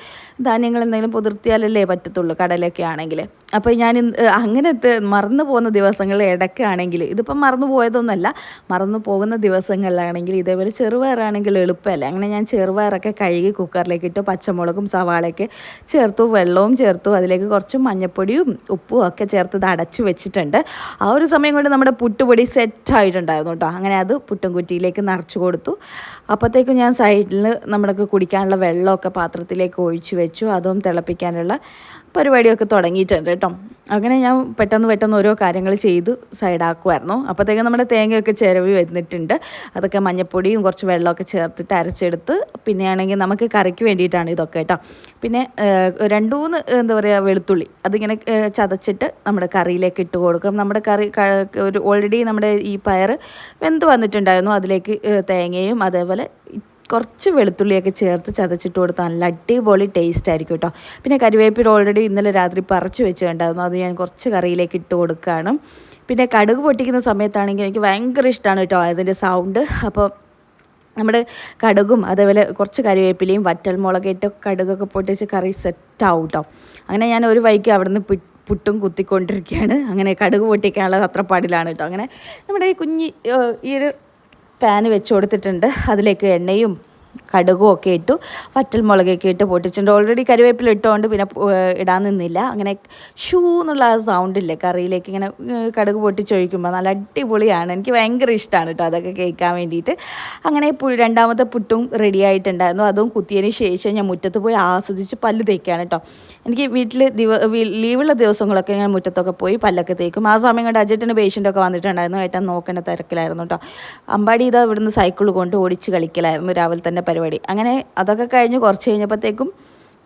ധാന്യങ്ങൾ എന്തെങ്കിലും പുതിർത്തിയാലല്ലേ പറ്റത്തുള്ളൂ കടലൊക്കെ ആണെങ്കിൽ അപ്പോൾ ഞാൻ അങ്ങനത്തെ മറന്നു പോകുന്ന ദിവസങ്ങൾ ഇടയ്ക്കാണെങ്കിൽ ഇതിപ്പം മറന്നു പോയതൊന്നുമല്ല മറന്നു പോകുന്ന ദിവസങ്ങളിലാണെങ്കിൽ ഇതേപോലെ ചെറുപയറാണെങ്കിൽ എളുപ്പമല്ല. അങ്ങനെ ഞാൻ ചെറുപയറൊക്കെ കഴുകി കുക്കറിലേക്ക് ഇട്ട് പച്ച പച്ചമുളകും സവാളയൊക്കെ ചേർത്തു വെള്ളവും ചേർത്തു അതിലേക്ക് കുറച്ച് മഞ്ഞപ്പൊടിയും ഉപ്പും ഒക്കെ ചേർത്ത് അടച്ചു വെച്ചിട്ടുണ്ട്. ആ ഒരു സമയം കൊണ്ട് നമ്മുടെ പുട്ടുപൊടി സെറ്റായിട്ടുണ്ടായിരുന്നു കേട്ടോ. അങ്ങനെ അത് പുട്ടും കുറ്റിയിലേക്ക് നിറച്ചു കൊടുത്തു. അപ്പോഴത്തേക്കും ഞാൻ സൈഡിൽ നമ്മൾക്ക് കുടിക്കാനുള്ള വെള്ളമൊക്കെ പാത്രത്തിലേക്ക് ഒഴിച്ചു വെച്ചു. അതും തിളപ്പിക്കാനുള്ള പരിപാടിയൊക്കെ തുടങ്ങിയിട്ടുണ്ട് കേട്ടോ. അങ്ങനെ ഞാൻ പെട്ടെന്ന് പെട്ടെന്ന് ഓരോ കാര്യങ്ങൾ ചെയ്ത് സൈഡാക്കുമായിരുന്നു അപ്പോഴത്തേക്കും നമ്മുടെ തേങ്ങയൊക്കെ ചിരവി വന്നിട്ടുണ്ട്. അതൊക്കെ മഞ്ഞപ്പൊടിയും കുറച്ച് വെള്ളമൊക്കെ ചേർത്തിട്ട് അരച്ചെടുത്ത് പിന്നെയാണെങ്കിൽ നമുക്ക് കറിക്ക് വേണ്ടിയിട്ടാണ് ഇതൊക്കെ കേട്ടോ. പിന്നെ രണ്ട് മൂന്ന് എന്താ പറയുക വെളുത്തുള്ളി. അതിങ്ങനെ ചതച്ചിട്ട് നമ്മുടെ കറിയിലേക്ക് ഇട്ട് കൊടുക്കും. നമ്മുടെ കറി ഒരു ഓൾറെഡി നമ്മുടെ ഈ പയർ വെന്ത് വന്നിട്ടുണ്ടായിരുന്നു. അതിലേക്ക് തേങ്ങയും അതേപോലെ കുറച്ച് വെളുത്തുള്ളിയൊക്കെ ചേർത്ത് ചതച്ചിട്ട് കൊടുത്താൽ നല്ല അടിപൊളി ടേസ്റ്റ് ആയിരിക്കും കേട്ടോ പിന്നെ കരുവേപ്പില ഓൾറെഡി ഇന്നലെ രാത്രി പറിച്ച് വെച്ചിട്ടുണ്ടായിരുന്നു. അത് ഞാൻ കുറച്ച് കറിയിലേക്ക് ഇട്ട് കൊടുക്കുകയാണ് പിന്നെ കടുക് പൊട്ടിക്കുന്ന സമയത്താണെങ്കിൽ എനിക്ക് ഭയങ്കര ഇഷ്ടമാണ് കേട്ടോ അതിന്റെ സൗണ്ട് അപ്പോൾ നമ്മുടെ കടുകും അതേപോലെ കുറച്ച് കറിവേപ്പിലയും വറ്റൽ മുളകിട്ട് കടുകൊക്കെ പൊട്ടിച്ച് കറി സെറ്റാവും കേട്ടോ അങ്ങനെ ഞാൻ ഒരു വൈക്ക് അവിടെ നിന്ന് പുട്ടും കുത്തിക്കൊണ്ടിരിക്കുകയാണ്. അങ്ങനെ കടുക് പൊട്ടിക്കാനുള്ള തത്രപ്പാടിലാണ് കേട്ടോ അങ്ങനെ നമ്മുടെ ഈ കുഞ്ഞി ഈ ഒരു പാന് വെച്ച് കൊടുത്തിട്ടുണ്ട്. അതിലേക്ക് എണ്ണയും കടുകും ഒക്കെ ഇട്ടു. വറ്റൽ മുളകൊക്കെ ഇട്ട് പൊട്ടിച്ചിട്ടുണ്ട്. ഓൾറെഡി കരുവേപ്പില ഇട്ടുകൊണ്ട് പിന്നെ ഇടാൻ നിന്നില്ല. അങ്ങനെ ഷൂ എന്നുള്ള ആ സൗണ്ട് ഇല്ലേ? കറിയിലേക്ക് ഇങ്ങനെ കടുക് പൊട്ടിച്ചൊഴിക്കുമ്പോൾ നല്ല അടിപൊളിയാണ്. എനിക്ക് ഭയങ്കര ഇഷ്ടമാണ് കേട്ടോ അതൊക്കെ കേൾക്കാൻ വേണ്ടിയിട്ട്. അങ്ങനെ രണ്ടാമത്തെ പുട്ടും റെഡി ആയിട്ടുണ്ടായിരുന്നു. അതും കുത്തിയതിന് ശേഷം ഞാൻ മുറ്റത്ത് പോയി ആസ്വദിച്ച് പല്ല് തേക്കുകയാണ് കേട്ടോ എനിക്ക് വീട്ടിൽ ദിവ ലീവുള്ള ദിവസങ്ങളൊക്കെ ഞാൻ മുറ്റത്തൊക്കെ പോയി പല്ലൊക്കെ തേക്കും. ആ സമയം കൊണ്ട് അജറ്റിന് പേഷ്യന്റൊക്കെ വന്നിട്ടുണ്ടായിരുന്നു. ഏട്ടൻ നോക്കേണ്ട തിരക്കിലായിരുന്നു കേട്ടോ. അമ്പാടി ഇതാ ഇവിടുന്ന് സൈക്കിൾ കൊണ്ട് ഓടിച്ച് കളിക്കലായിരുന്നു രാവിലെ തന്നെ പരിപാടി. അങ്ങനെ അതൊക്കെ കഴിഞ്ഞ് കുറച്ച് കഴിഞ്ഞപ്പോഴത്തേക്കും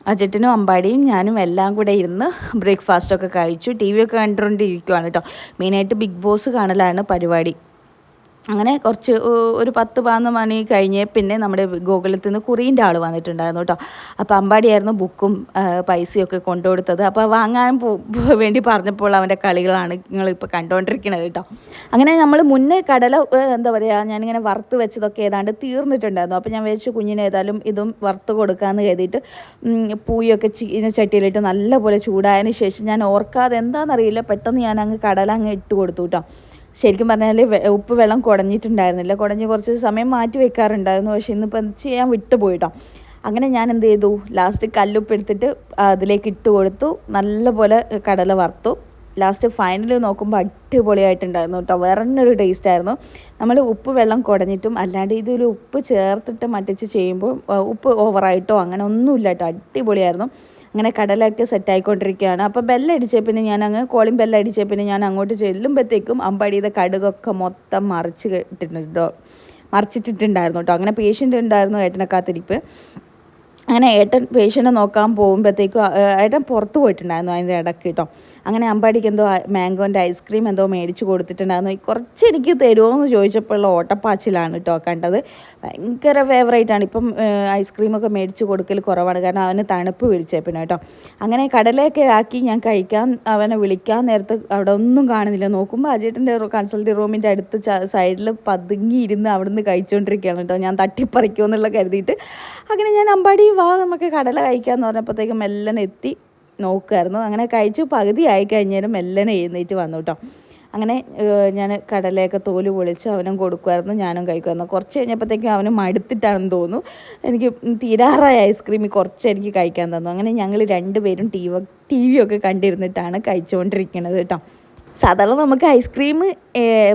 അജറ്റിനും അമ്പാടിയും ഞാനും എല്ലാം കൂടെ ഇരുന്ന് ബ്രേക്ക്ഫാസ്റ്റൊക്കെ കഴിച്ചു. ടി വി ഒക്കെ കണ്ടുകൊണ്ടിരിക്കുവാണ് കേട്ടോ. മെയിനായിട്ട് ബിഗ് ബോസ് കാണലാണ് പരിപാടി. അങ്ങനെ കുറച്ച് ഒരു പത്ത് പതിനൊന്ന് മണി കഴിഞ്ഞ് പിന്നെ നമ്മുടെ ഗോകുലത്തിൽ നിന്ന് കുറിന്റെ ആൾ വന്നിട്ടുണ്ടായിരുന്നു കേട്ടോ. അപ്പോൾ അമ്പാടിയായിരുന്നു ബുക്കും പൈസയൊക്കെ കൊണ്ടുകൊടുത്തത്. അപ്പോൾ വാങ്ങാൻ വേണ്ടി പറഞ്ഞപ്പോൾ അവന്റെ കളികളാണ് നിങ്ങൾ നിങ്ങളിപ്പോൾ കണ്ടുകൊണ്ടിരിക്കുന്നത് കേട്ടോ. അങ്ങനെ നമ്മൾ മുന്നേ കടല എന്താ പറയുക ഞാനിങ്ങനെ വറുത്ത് വെച്ചതൊക്കെ ഏതാണ്ട് തീർന്നിട്ടുണ്ടായിരുന്നു. അപ്പോൾ ഞാൻ വെച്ച് കുഞ്ഞിന് ഏതായാലും ഇതും വറുത്ത് കൊടുക്കാമെന്ന് കരുതിയിട്ട് പൂയൊക്കെ ചട്ടിയിലിട്ട് നല്ലപോലെ ചൂടായതിന് ശേഷം ഞാൻ ഓർക്കാതെ എന്താണെന്നറിയില്ല പെട്ടെന്ന് ഞാൻ അങ്ങ് കടല അങ്ങ് ഇട്ട് കൊടുത്തു കേട്ടോ. ശരിക്കും പറഞ്ഞാൽ ഉപ്പ് വെള്ളം കുടഞ്ഞിട്ടുണ്ടായിരുന്നില്ല. കുടഞ്ഞ് കുറച്ച് സമയം മാറ്റി വെക്കാറുണ്ടായിരുന്നു. പക്ഷേ ഇന്നിപ്പോൾ ചെയ്യാൻ വിട്ടുപോയിട്ടോ അങ്ങനെ ഞാൻ എന്ത് ചെയ്തു? ലാസ്റ്റ് കല്ലുപ്പ് എടുത്തിട്ട് അതിലേക്ക് ഇട്ട് കൊടുത്തു. നല്ലപോലെ കടല വറുത്തു. ലാസ്റ്റ് ഫൈനൽ നോക്കുമ്പോൾ അടിപൊളിയായിട്ടുണ്ടായിരുന്നു കേട്ടോ. വേറെ തന്നെ ഒരു ടേസ്റ്റ് ആയിരുന്നു. നമ്മൾ ഉപ്പ് വെള്ളം കുടഞ്ഞിട്ടും അല്ലാണ്ട് ഇതൊരു ഉപ്പ് ചേർത്തിട്ട് മറ്റിച്ച് ചെയ്യുമ്പോൾ ഉപ്പ് ഓവറായിട്ടോ അങ്ങനെ ഒന്നുമില്ല കേട്ടോ. അടിപൊളിയായിരുന്നു. അങ്ങനെ കടലൊക്കെ സെറ്റായിക്കൊണ്ടിരിക്കുകയാണ്. അപ്പോൾ ബെല്ലടിച്ചേ പിന്നെ ഞാൻ അങ്ങ് കോളിംഗ് ബെല്ലടിച്ചേ പിന്നെ ഞാൻ അങ്ങോട്ട് ചെല്ലുമ്പോഴത്തേക്കും അമ്പടിയുടെ കടുകൊക്കെ മൊത്തം മറിച്ച് ഇട്ടിട്ടുണ്ടോ മറിച്ചിട്ടിട്ടുണ്ടായിരുന്നു കേട്ടോ അങ്ങനെ പേഷ്യന്റ് ഉണ്ടായിരുന്നു ഏട്ടനെ കാത്തിരിപ്പ്. അങ്ങനെ ഏട്ടൻ പേഷ്യന്റ് നോക്കാൻ പോകുമ്പോഴത്തേക്കും ഏട്ടൻ പുറത്ത് പോയിട്ടുണ്ടായിരുന്നു അതിന്റെ ഇടയ്ക്ക് കേട്ടോ. അങ്ങനെ അമ്പാടിക്ക് എന്തോ മാംഗോന്റെ ഐസ്ക്രീം എന്തോ മേടിച്ച് കൊടുത്തിട്ടുണ്ടായിരുന്നു. കുറച്ച് എനിക്ക് തരുമോ എന്ന് ചോദിച്ചപ്പോഴുള്ള ഓട്ടപ്പാച്ചിലാണ് കേട്ടോ കണ്ടത്. ഭയങ്കര ഫേവറേറ്റ് ആണ്. ഇപ്പം ഐസ്ക്രീമൊക്കെ മേടിച്ച് കൊടുക്കൽ കുറവാണ്. കാരണം അവന് തണുപ്പ് പിടിച്ചേ പിന്നെ കേട്ടോ. അങ്ങനെ കടലയൊക്കെ ആക്കി ഞാൻ കഴിക്കാൻ അവനെ വിളിക്കാൻ നേരത്ത് അവിടെ ഒന്നും കാണുന്നില്ല. നോക്കുമ്പോൾ അജേട്ടന്റെ കൺസൾട്ടി റൂമിന്റെ അടുത്ത് സൈഡിൽ പതുങ്ങി പതുങ്ങിയിരുന്ന് അവിടുന്ന് കഴിച്ചുകൊണ്ടിരിക്കുകയാണ് കേട്ടോ. ഞാൻ തട്ടിപ്പറിക്കുമെന്നുള്ള കരുതിയിട്ട്. അങ്ങനെ ഞാൻ അമ്പാടി വാ നമുക്ക് കടല കഴിക്കാമെന്ന് പറഞ്ഞപ്പോഴത്തേക്കും മെല്ലനെ എത്തി നോക്കുമായിരുന്നു അങ്ങനെ കഴിച്ചു. പകുതി ആയി കഴിഞ്ഞാലും മെല്ലനെ എഴുന്നേറ്റ് വന്നു കേട്ടോ. അങ്ങനെ ഞാൻ കടലയൊക്കെ തോൽ പൊളിച്ച് അവനും കൊടുക്കുമായിരുന്നു ഞാനും കഴിക്കുമായിരുന്നു കുറച്ച് കഴിഞ്ഞപ്പോഴത്തേക്കും അവനും മടുത്തിട്ടാണെന്ന് തോന്നുന്നു. എനിക്ക് തീരാറായ ഐസ്ക്രീം കുറച്ച് എനിക്ക് കഴിക്കാൻ തന്നു. അങ്ങനെ ഞങ്ങൾ രണ്ടുപേരും ടി വി ടി വി ഒക്കെ കണ്ടിരുന്നിട്ടാണ് കഴിച്ചുകൊണ്ടിരിക്കുന്നത് കേട്ടോ. സാധാരണ നമുക്ക് ഐസ്ക്രീം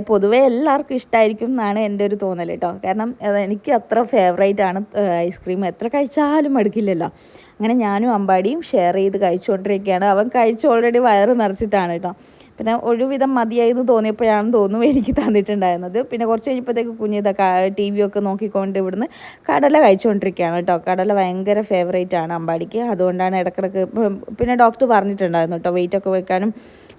പൊതുവേ എല്ലാവർക്കും ഇഷ്ടമായിരിക്കും എന്നാണ് എന്റെ ഒരു തോന്നൽ കേട്ടോ. കാരണം എനിക്ക് അത്ര ഫേവറേറ്റ് ആണ് ഐസ്ക്രീം. എത്ര കഴിച്ചാലും മടുക്കില്ലല്ലോ. അങ്ങനെ ഞാനും അമ്പാടിയും ഷെയർ ചെയ്ത് കഴിച്ചുകൊണ്ടിരിക്കുകയാണ് അവൻ കഴിച്ച് ഓൾറെഡി വയറ് നിറച്ചിട്ടാണ് കേട്ടോ. പിന്നെ ഒരുവിധം മതിയായി എന്ന് തോന്നിയപ്പോഴാണ് തോന്നുന്നു എനിക്ക് തന്നിട്ടുണ്ടായിരുന്നത്. പിന്നെ കുറച്ച് കഴിഞ്ഞപ്പോഴത്തേക്ക് കുഞ്ഞിതൊക്കെ ടി വി ഒക്കെ നോക്കിക്കൊണ്ട് ഇവിടുന്ന് കടല കഴിച്ചുകൊണ്ടിരിക്കുകയാണ് കേട്ടോ. കടല ഭയങ്കര ഫേവറേറ്റ് ആണ് അമ്പാടിക്ക്. അതുകൊണ്ടാണ് ഇടക്കിടക്ക് പിന്നെ ഡോക്ടർ പറഞ്ഞിട്ടുണ്ടായിരുന്നു കേട്ടോ വെയിറ്റ് ഒക്കെ വെക്കാനും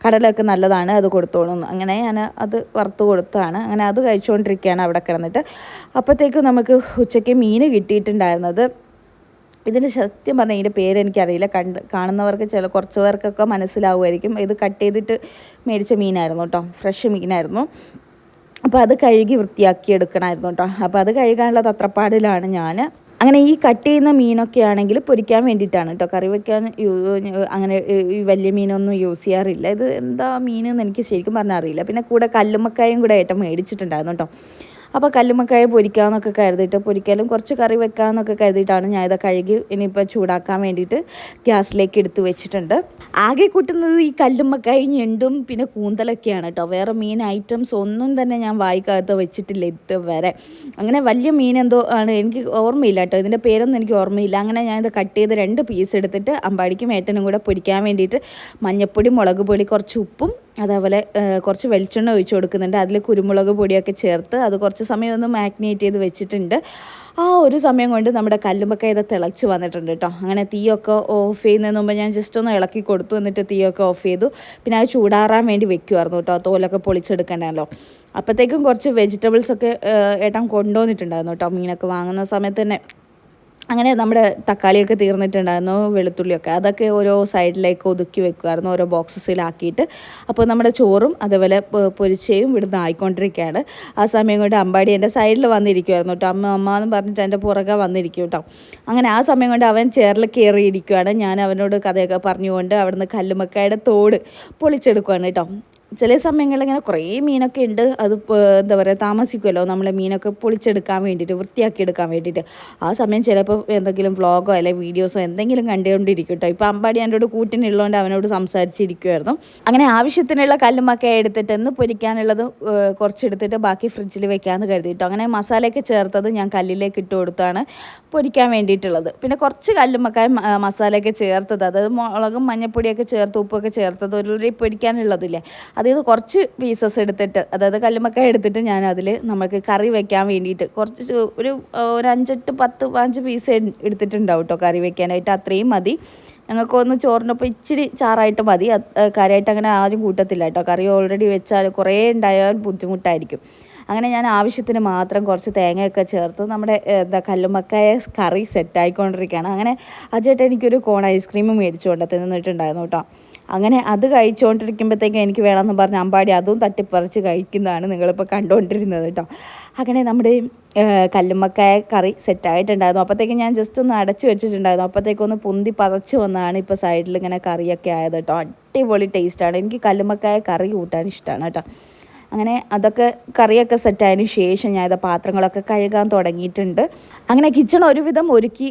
കടലൊക്കെ നല്ലതാണ് അത് കൊടുത്തോളും. അങ്ങനെ ഞാൻ അത് വറുത്ത് കൊടുത്താണ്. അങ്ങനെ അത് കഴിച്ചുകൊണ്ടിരിക്കുകയാണ് അവിടെ കിടന്നിട്ട്. അപ്പോഴത്തേക്കും നമുക്ക് ഉച്ചയ്ക്ക് മീൻ കിട്ടിയിട്ടുണ്ടായിരുന്നത്. ഇതിന് സത്യം പറഞ്ഞാൽ ഇതിന്റെ പേര് എനിക്കറിയില്ല. കണ്ട് കാണുന്നവർക്ക് ചില കുറച്ച് പേർക്കൊക്കെ മനസ്സിലാവുമായിരിക്കും. ഇത് കട്ട് ചെയ്തിട്ട് മേടിച്ച മീനായിരുന്നു കേട്ടോ. ഫ്രഷ് മീനായിരുന്നു. അപ്പോൾ അത് കഴുകി വൃത്തിയാക്കി എടുക്കണമായിരുന്നു കേട്ടോ. അപ്പോൾ അത് കഴുകാനുള്ള തത്രപ്പാടിലാണ് ഞാൻ അങ്ങനെ ഈ കട്ട് ചെയ്യുന്ന മീനൊക്കെ ആണെങ്കിൽ പൊരിക്കാൻ വേണ്ടിയിട്ടാണ് കേട്ടോ. കറി വെക്കാൻ യു- അങ്ങനെ ഈ വലിയ മീനൊന്നും യൂസ് ചെയ്യാറില്ല. ഇത് എന്താ മീനെന്ന് എനിക്ക് ശരിക്കും പറഞ്ഞാൽ അറിയില്ല. പിന്നെ കൂടെ കല്ലുമ്മക്കായും കൂടെ ഏറ്റവും മേടിച്ചിട്ടുണ്ടായിരുന്നു കേട്ടോ. അപ്പോൾ കല്ലുമ്മക്കായ പൊരിക്കാമെന്നൊക്കെ കരുതിയിട്ട് പൊരിക്കലും കുറച്ച് കറി വെക്കാമെന്നൊക്കെ കരുതിയിട്ടാണ് ഞാൻ കഴുകി ഇനിയിപ്പോൾ ചൂടാക്കാൻ വേണ്ടിയിട്ട് ഗ്യാസിലേക്ക് എടുത്ത് വെച്ചിട്ടുണ്ട്. ആകെ കൂട്ടുന്നത് ഈ കല്ലുമ്മക്കായ ഞെണ്ടും പിന്നെ കൂന്തലൊക്കെയാണ് കേട്ടോ. വേറെ മീൻ ഐറ്റംസ് ഒന്നും തന്നെ ഞാൻ വായിക്കാത്ത വെച്ചിട്ടില്ല ഇതുവരെ. അങ്ങനെ വലിയ മീൻ എന്തോ ആണ് എനിക്ക് ഓർമ്മയില്ല കേട്ടോ. ഇതിന്റെ പേരൊന്നും എനിക്ക് ഓർമ്മയില്ല. അങ്ങനെ ഞാൻ ഇത് കട്ട് ചെയ്ത് രണ്ട് പീസ് എടുത്തിട്ട് അമ്പാടിക്കും ഏട്ടനും കൂടെ പൊരിക്കാൻ വേണ്ടിയിട്ട് മഞ്ഞപ്പൊടി മുളക് പൊടി കുറച്ച് ഉപ്പും അതേപോലെ കുറച്ച് വെളിച്ചെണ്ണ ഒഴിച്ച് കൊടുക്കുന്നുണ്ട്. അതിൽ കുരുമുളക് പൊടിയൊക്കെ ചേർത്ത് അത് കുറച്ച് സമയം ഒന്ന് മാഗ്നേറ്റ് ചെയ്ത് വെച്ചിട്ടുണ്ട്. ആ ഒരു സമയം കൊണ്ട് നമ്മുടെ കല്ലുമ്പൊക്കെ ഇത് തിളച്ച് വന്നിട്ടുണ്ട് കേട്ടോ അങ്ങനെ തീയൊക്കെ ഓഫ് ചെയ്യുന്നതിന് മുമ്പ് ഞാൻ ജസ്റ്റ് ഒന്ന് ഇളക്കി കൊടുത്തു എന്നിട്ട് തീയൊക്കെ ഓഫ് ചെയ്തു. പിന്നെ അത് ചൂടാറാൻ വേണ്ടി വെക്കുമായിരുന്നു കേട്ടോ തോലൊക്കെ പൊളിച്ചെടുക്കണ്ടല്ലോ. അപ്പോഴത്തേക്കും കുറച്ച് വെജിറ്റബിൾസൊക്കെ ഏട്ടൻ കൊണ്ടുവന്നിട്ടുണ്ടായിരുന്നു കേട്ടോ മീനൊക്കെ വാങ്ങുന്ന സമയത്ത് തന്നെ. അങ്ങനെ നമ്മുടെ തക്കാളിയൊക്കെ തീർന്നിട്ടുണ്ടായിരുന്നു വെളുത്തുള്ളിയൊക്കെ. അതൊക്കെ ഓരോ സൈഡിലേക്ക് ഒതുക്കി വെക്കുമായിരുന്നു ഓരോ ബോക്സസിലാക്കിയിട്ട്. അപ്പോൾ നമ്മുടെ ചോറും അതേപോലെ പൊരിച്ചയും ഇവിടുന്ന് ആയിക്കൊണ്ടിരിക്കുകയാണ്. ആ സമയം കൊണ്ട് അമ്പാടി എന്റെ സൈഡിൽ വന്നിരിക്കുമായിരുന്നു കേട്ടോ. അമ്മ അമ്മ എന്ന് പറഞ്ഞിട്ട് എന്റെ പുറകെ വന്നിരിക്കും കേട്ടോ. അങ്ങനെ ആ സമയം കൊണ്ട് അവൻ ചേറിൽ കയറിയിരിക്കുകയാണ് ഞാൻ അവനോട് കഥയൊക്കെ പറഞ്ഞുകൊണ്ട് അവിടുന്ന് കല്ലുമക്കായുടെ തോട് പൊളിച്ചെടുക്കുകയാണ് കേട്ടോ. ചില സമയങ്ങളിൽ ഇങ്ങനെ കുറേ മീനൊക്കെ ഉണ്ട്. അത് എന്താ പറയുക താമസിക്കുമല്ലോ നമ്മളെ മീനൊക്കെ പൊളിച്ചെടുക്കാൻ വേണ്ടിയിട്ട് വൃത്തിയാക്കി എടുക്കാൻ വേണ്ടിയിട്ട്. ആ സമയം ചിലപ്പോൾ എന്തെങ്കിലും വ്ളോഗോ അല്ലെങ്കിൽ വീഡിയോസോ എന്തെങ്കിലും കണ്ടുകൊണ്ടിരിക്കും കേട്ടോ ഇപ്പോൾ അമ്പാടി എന്നോട് കൂട്ടിനുള്ളതുകൊണ്ട് അവനോട് സംസാരിച്ചിരിക്കുമായിരുന്നു അങ്ങനെ ആവശ്യത്തിനുള്ള കല്ലുമൊക്കെ എടുത്തിട്ട് എന്ന് പൊരിക്കാനുള്ളത് കുറച്ചെടുത്തിട്ട് ബാക്കി ഫ്രിഡ്ജിൽ വെക്കാമെന്ന് കരുതിയിട്ടോ. അങ്ങനെ മസാലയൊക്കെ ചേർത്തത് ഞാൻ കല്ലിലേക്ക് ഇട്ട് കൊടുത്താണ് പൊരിക്കാൻ വേണ്ടിയിട്ടുള്ളത്. പിന്നെ കുറച്ച് കല്ലുമൊക്കെ മസാലയൊക്കെ ചേർത്തത്. അതായത് മുളകും മഞ്ഞപ്പൊടിയൊക്കെ ചേർത്ത് ഉപ്പൊക്കെ ചേർത്തത്. ഒരു പൊരിക്കാനുള്ളതില്ലേ. അതിൽ നിന്ന് കുറച്ച് പീസസ് എടുത്തിട്ട് അതായത് കല്ലുമക്ക എടുത്തിട്ട് ഞാൻ അതിൽ നമുക്ക് കറി വെക്കാൻ വേണ്ടിയിട്ട് കുറച്ച് ഒരു ഒരു അഞ്ചെട്ട് പത്ത് പതിനഞ്ച് പീസ് എടുത്തിട്ടുണ്ടാവും കേട്ടോ കറി വെക്കാനായിട്ട്. അത്രയും മതി. ഞങ്ങൾക്കൊന്ന് ചോറിനൊപ്പം ഇച്ചിരി ചാറായിട്ട് മതി. കറിയായിട്ട് അങ്ങനെ ആരും കൂട്ടത്തില്ല കേട്ടോ കറി ഓൾറെഡി വെച്ചാൽ കുറേ ഉണ്ടായാൽ ബുദ്ധിമുട്ടായിരിക്കും. അങ്ങനെ ഞാൻ ആവശ്യത്തിന് മാത്രം കുറച്ച് തേങ്ങയൊക്കെ ചേർത്ത് നമ്മുടെ എന്താ കല്ലുമക്കായ കറി സെറ്റായിക്കൊണ്ടിരിക്കുകയാണ്. അങ്ങനെ അജേട്ടൻ എനിക്കൊരു കോൺ ഐസ്ക്രീം മേടിച്ചുകൊണ്ട് തിന്നിട്ടുണ്ടായിരുന്നു കേട്ടോ. അങ്ങനെ അത് കഴിച്ചുകൊണ്ടിരിക്കുമ്പോഴത്തേക്കും എനിക്ക് വേണമെന്ന് പറഞ്ഞ് അമ്പാടി അതും തട്ടിപ്പറിച്ച് കഴിക്കുന്നതാണ് നിങ്ങളിപ്പോൾ കണ്ടുകൊണ്ടിരുന്നത് കേട്ടോ. അങ്ങനെ നമ്മുടെ കല്ലുമ്മക്കായ കറി സെറ്റായിട്ടുണ്ടായിരുന്നു. അപ്പോഴത്തേക്കും ഞാൻ ജസ്റ്റ് ഒന്ന് അടച്ച് വെച്ചിട്ടുണ്ടായിരുന്നു. അപ്പോഴത്തേക്കൊന്ന് പൊന്തി പതച്ച് വന്നതാണ് ഇപ്പോൾ സൈഡിൽ ഇങ്ങനെ കറിയൊക്കെ ആയത് കേട്ടോ. അടിപൊളി ടേസ്റ്റാണ് എനിക്ക് കല്ലുമ്മക്കായ കറി കൂട്ടാൻ ഇഷ്ടമാണ് കേട്ടോ. അങ്ങനെ അതൊക്കെ കറിയൊക്കെ സെറ്റായതിനു ശേഷം ഞാൻ ഇത് പാത്രങ്ങളൊക്കെ കഴുകാൻ തുടങ്ങിയിട്ടുണ്ട്. അങ്ങനെ കിച്ചൺ ഒരുവിധം ഒരുക്കി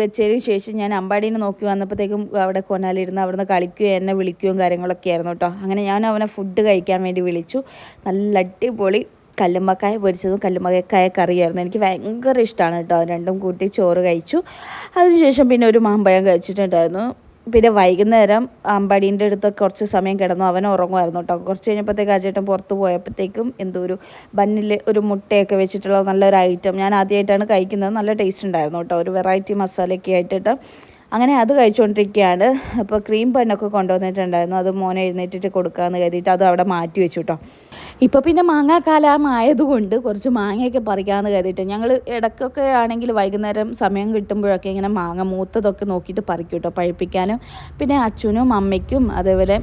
വെച്ചതിന് ശേഷം ഞാൻ അമ്പാടീനെ നോക്കി വന്നപ്പോഴത്തേക്കും അവിടെ കൊനാലിരുന്ന് അവിടുന്ന് കളിക്കുകയും എന്നെ വിളിക്കുകയും കാര്യങ്ങളൊക്കെ ആയിരുന്നു കേട്ടോ. അങ്ങനെ ഞാൻ അവനെ ഫുഡ് കഴിക്കാൻ വേണ്ടി വിളിച്ചു. നല്ല അടിപൊളി കല്ലുമ്മക്കായ പൊരിച്ചതും കല്ലുമ്മക്കായ കറിയായിരുന്നു. എനിക്ക് ഭയങ്കര ഇഷ്ടമാണ് കേട്ടോ. രണ്ടും കൂട്ടി ചോറ് കഴിച്ചു. അതിനുശേഷം പിന്നെ ഒരു മാമ്പഴം കഴിച്ചിട്ടുണ്ടായിരുന്നു. പിന്നെ വൈകുന്നേരം അമ്പാടീന്റെ അടുത്ത് കുറച്ച് സമയം കിടന്നു. അവൻ ഉറങ്ങുമായിരുന്നു കേട്ടോ. കുറച്ച് കഴിഞ്ഞപ്പോഴത്തേക്ക് അജേട്ടൻ പുറത്ത് പോയപ്പോഴത്തേക്കും എന്തോ ഒരു ബന്നിൽ ഒരു മുട്ടയൊക്കെ വെച്ചിട്ടുള്ള നല്ലൊരു ഐറ്റം. ഞാൻ ആദ്യമായിട്ടാണ് കഴിക്കുന്നത്. നല്ല ടേസ്റ്റ് ഉണ്ടായിരുന്നു കേട്ടോ. ഒരു വെറൈറ്റി മസാലയൊക്കെ ആയിട്ടിട്ട്. അങ്ങനെ അത് കഴിച്ചുകൊണ്ടിരിക്കുകയാണ്. അപ്പോൾ ക്രീം പണ്ണൊക്കെ കൊണ്ടുവന്നിട്ടുണ്ടായിരുന്നു. അത് മോനെ എഴുന്നേറ്റിട്ട് കൊടുക്കാമെന്ന് കരുതിയിട്ട് അത് അവിടെ മാറ്റി വെച്ചു കേട്ടോ. ഇപ്പോൾ പിന്നെ മാങ്ങാക്കാലമായതുകൊണ്ട് കുറച്ച് മാങ്ങയൊക്കെ പറിക്കാമെന്ന് കരുതിയിട്ട് ഞങ്ങൾ ഇടയ്ക്കൊക്കെ ആണെങ്കിൽ വൈകുന്നേരം സമയം കിട്ടുമ്പോഴൊക്കെ ഇങ്ങനെ മാങ്ങ മൂത്തതൊക്കെ നോക്കിയിട്ട് പറിക്കും കേട്ടോ പഴിപ്പിക്കാനും. പിന്നെ അച്ഛനും അമ്മയ്ക്കും അതേപോലെ